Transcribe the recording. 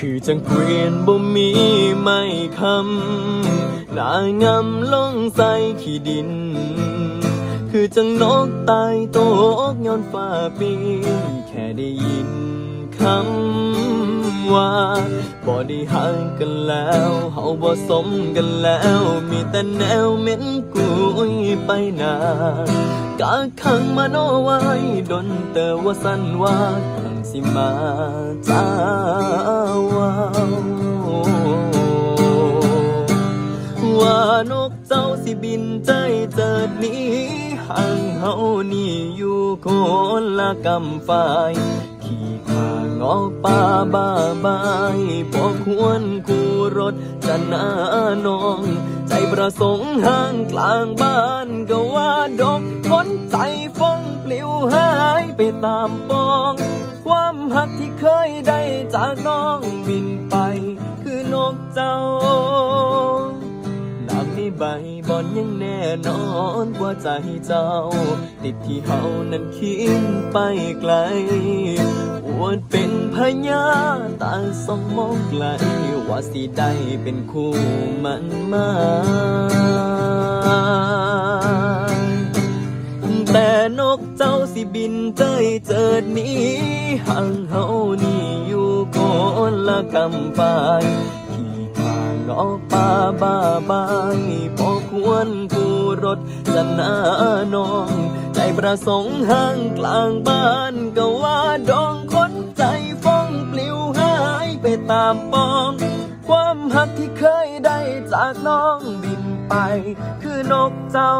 คือจังเกวียนบ่มีไม่คำนางำลงใส่ขี้ดิน คือจังนกตายโตกย้อนฟ้าปีนแค่ได้ยินคำว่าบ่ได้ห่างกันแล้วเฮาบ่สมกันแล้ว มีแต่แนวเหม็นกุยไปนากาขังมาโนไว้ดนเตอว่าสั้นว่าขังสิมาจ้า สิบินใจเจิดหนี้ห่างเฮานี่อยู่คนละกำฝ่ายขี่ขางอป่าบ้าบายบ่ควรคู่รถจะหน้านอง ใจประสงค์ห่างกลางบ้านก็ว่าดอกคนใจฟงปลิวหายไปตามปอง ความหักที่เคยได้จากน้องบิน น้ำในใบบอนยังแน่นอนว่าใจเจ้า ติดที่เฮานั้นคิดไปไกลอวดเป็นพญาตาสองมองไกล ว่าสิได้เป็นคู่มันมาแต่นกเจ้าสิบินเจยเจิดหนี้ห่างเฮานี่อยู่คนละกำปาย งอป่าบ้าบายพอควรกูรถจะหน้านองใจประสงค์ห้างกลางบ้านก็ว่าดองคนใจฟ้องปลิวหายไปตามปองความหักที่เคยได้จากน้องบินไป คือนกเจ้า